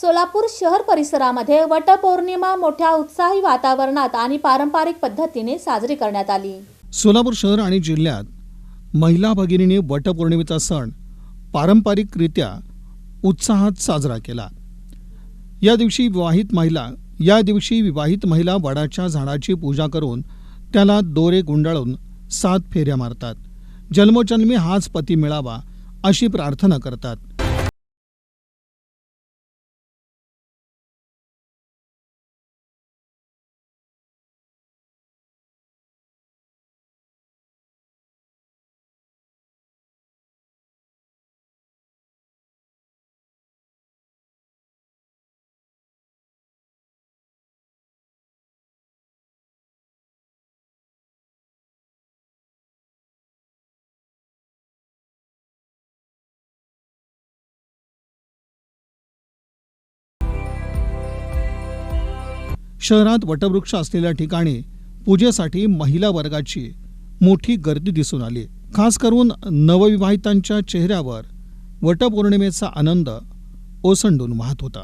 सोलापूर शहर परिसरामध्ये वटपौर्णिमा मोठ्या उत्साही वातावरणात आणि पारंपरिक पद्धतीने साजरी करण्यात आली. सोलापूर शहर आणि जिल्ह्यात महिला भगिनीने वटपौर्णिमेचा सण पारंपरिकरित्या उत्साहात साजरा केला. या दिवशी विवाहित महिला या दिवशी विवाहित महिला वडाच्या झाडाची पूजा करून त्याला दोरे गुंडाळून सात फेऱ्या मारतात. जन्मोजन्मी हाच पती मिळावा अशी प्रार्थना करतात. शहरात वटवृक्ष असलेल्या ठिकाणी पूजेसाठी महिला वर्गाची मोठी गर्दी दिसून आली. खास करून नवविवाहितांच्या चेहऱ्यावर वटपौर्णिमेचा आनंद ओसंडून वाहत होता.